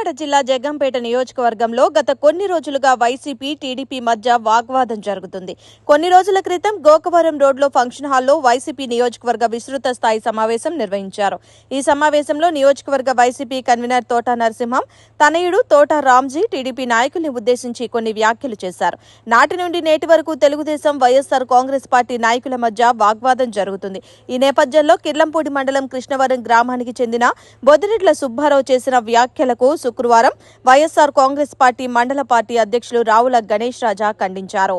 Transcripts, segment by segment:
కాకినాడ జిల్లా జగ్గంపేట నియోజకవర్గంలో గత కొన్ని రోజులుగా వైసీపీ టీడీపీ మధ్య వాగ్వాదం జరుగుతుంది. కొన్ని రోజుల క్రితం గోకవరం రోడ్లో ఫంక్షన్ హాల్లో వైసీపీ నియోజకవర్గ విస్తృత స్థాయి సమావేశం నిర్వహించారు. ఈ సమావేశంలో నియోజకవర్గ వైసీపీ కన్వీనర్ తోట నరసింహం తనయుడు తోట రామ్జీ టీడీపీ నాయకుల్ని ఉద్దేశించి కొన్ని వ్యాఖ్యలు చేశారు. నాటి నుండి నేటి వరకు తెలుగుదేశం వైఎస్సార్ కాంగ్రెస్ పార్టీ నాయకుల మధ్య వాగ్వాదం జరుగుతుంది. ఈ నేపథ్యంలో కిర్లంపూడి మండలం కృష్ణవరం గ్రామానికి చెందిన బొదిరెడ్ల సుబ్బారావు చేసిన వ్యాఖ్యలకు శుక్రవారం వైఎస్సార్ కాంగ్రెస్ పార్టీ మండల పార్టీ అధ్యక్షులు రావుల గణేష్ రాజా ఖండించారు.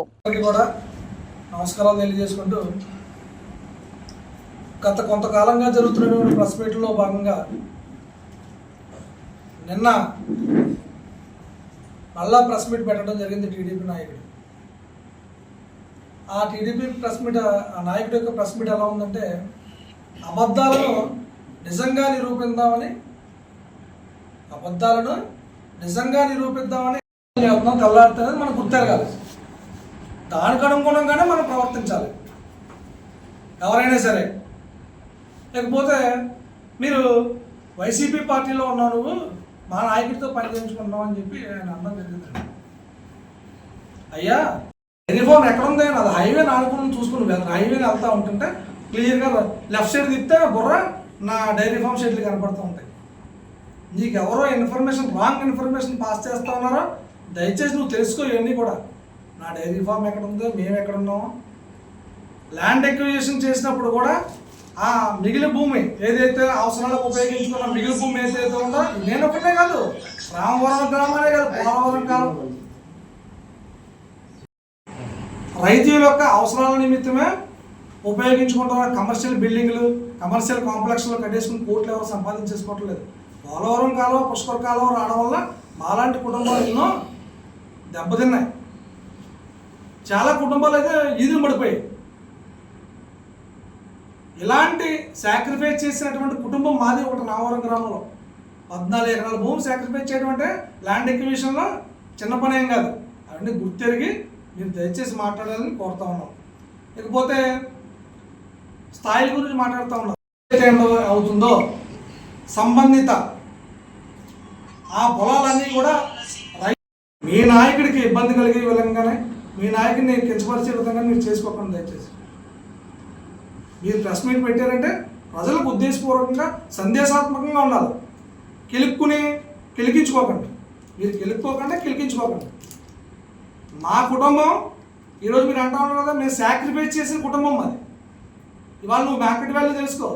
నమస్కారాలు తెలియజేసుకుంటూ గత కొంతకాలంగా జరుగుతున్నటువంటి ప్రెస్ మీట్లో భాగంగా నిన్న మళ్ళా ప్రెస్ మీట్ పెట్టడం జరిగింది టీడీపీ నాయకుడు. ఆ టీడీపీ ప్రెస్ మీట్ ఆ నాయకుడి యొక్క ప్రెస్ మీట్ ఎలా ఉందంటే అబద్ధాలను నిజంగా నిరూపిద్దామని అబద్ధాలను నిజంగా నిరూపిద్దామని చేస్తున్నాం తెల్లారితేనే మనకు గుర్తెరగాలి. దానికి అనుగుణంగానే మనం ప్రవర్తించాలి. ఎవరైనా సరే. లేకపోతే మీరు వైసీపీ పార్టీలో ఉన్నావు నువ్వు మా నాయకుడితో పని చేయించుకుంటున్నావు అని చెప్పి ఆయన అన్నం జరిగిందండి అయ్యా యూనిఫామ్ ఎక్కడ ఉంది అది హైవే నాలుగు చూసుకుని వెళ్తాను హైవేని వెళ్తూ ఉంటుంటే క్లియర్గా లెఫ్ట్ సైడ్ తిప్పితే బుర్ర నా డైరీ ఫామ్ షెడ్లు కనపడుతూ ఉంటాయి. నీకు ఎవరో ఇన్ఫర్మేషన్ రాంగ్ ఇన్ఫర్మేషన్ పాస్ చేస్తా ఉన్నారో? దయచేసి నువ్వు తెలుసుకో ఇవన్నీ కూడా. నా డైరీ ఫామ్ ఎక్కడ ఉందో మేము ఎక్కడ ఉన్నాము ల్యాండ్ ఎక్విజిషన్ చేసినప్పుడు కూడా ఆ మిగిలి భూమి ఏదైతే అవసరాలకు ఉపయోగించుకున్న మిగిలి భూమి ఏదైతే ఉందో నేను ఒకటే కాదు రామవరం గ్రామాలే కాదు పోలవరం కాలం రైతుల యొక్క అవసరాల నిమిత్తమే ఉపయోగించుకుంటున్న కమర్షియల్ బిల్డింగ్లు కమర్షియల్ కాంప్లెక్స్లో కట్టేసుకుని కోట్లు ఎవరు సంపాదించేసుకోవట్లేదు. పోలవరం కాలం పుష్కర కాలువ రావడం వల్ల మాలాంటి కుటుంబాలు ఎన్నో దెబ్బతిన్నాయి. చాలా కుటుంబాలు అయితే ఈదులు పడిపోయాయి. ఇలాంటి సాక్రిఫైస్ చేసినటువంటి కుటుంబం మాది ఒకటి నావరం గ్రామంలో. పద్నాలుగు ఎకరాల భూమి సాక్రిఫైస్ చేయడం అంటే ల్యాండ్ ఎక్విజిషన్లో చిన్న పని ఏం కాదు. అవన్నీ గుర్తెరిగి మీరు దయచేసి మాట్లాడాలని కోరుతా ఉన్నాం. ఇకపోతే స్థాయిల గురించి మాట్లాడుతూ ఉన్నాం. అవుతుందో సంబంధిత ఆ పొలాలన్నీ కూడా రై మీ నాయకుడికి ఇబ్బంది కలిగే విధంగానే మీ నాయకుడిని కించపరిచే విధంగా మీరు చేసుకోకండి దయచేసి. మీరు ప్రెస్ మీట్ పెట్టారంటే ప్రజలకు ఉద్దేశపూర్వకంగా సందేశాత్మకంగా ఉండాలి. కిలుక్కుని కిలికించుకోకండి. మీరు కిలుక్కోకుండా కిలికించుకోకండి. మా కుటుంబం ఈరోజు మీరు అంటా ఉన్నారు కదా మేము సాక్రిఫైస్ చేసిన కుటుంబం మాది. ఇవాళ నువ్వు మార్కెట్ వాల్యూ తెలుసుకో.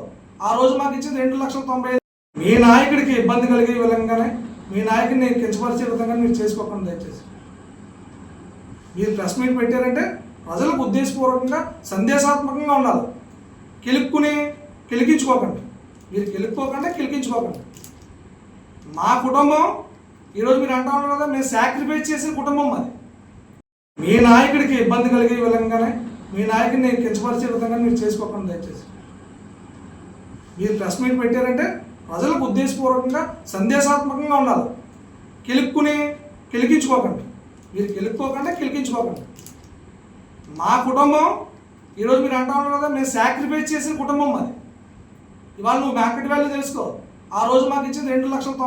ఆ రోజు మాకు ఇచ్చింది రెండు లక్షల తొంభై మీ నాయకుడికి ఇబ్బంది కలిగే విధంగానే మీ నాయకుడిని కించపరిచే విధంగా మీరు చేసుకోకండి దయచేసి. మీరు ప్రెస్ మీట్ పెట్టారంటే ప్రజలకు ఉద్దేశపూర్వకంగా సందేశాత్మకంగా ఉండాలి. కిలుక్కుని కిలికించుకోకండి. మీరు కిలుక్కోకుండా కిలికించుకోకండి. మా కుటుంబం ఈరోజు మీరు అంటా ఉన్నారు కదా మేము సాక్రిఫైస్ చేసిన కుటుంబం మాది. మీ నాయకుడికి ఇబ్బంది కలిగే విధంగానే మీ నాయకుడిని కించపరిచే విధంగా మీరు చేసుకోకండి దయచేసి. మీరు ప్రెస్ మీట్ పెట్టారంటే ప్రజలకు ఉద్దేశపూర్వకంగా సందేశాత్మకంగా ఉండాలి. కిలుక్కుని కిలికించుకోకండి. మీరు కిలుక్కోకుండా కిలికించుకోకండి. మా కుటుంబం ఈరోజు మీరు అంటా ఉన్నారు కదా మేము సాక్రిఫైస్ చేసిన కుటుంబం మాది. ఇవాళ నువ్వు మార్కెట్ వాల్యూ తెలుసుకో. ఆ రోజు మాకు ఇచ్చింది రెండు లక్షల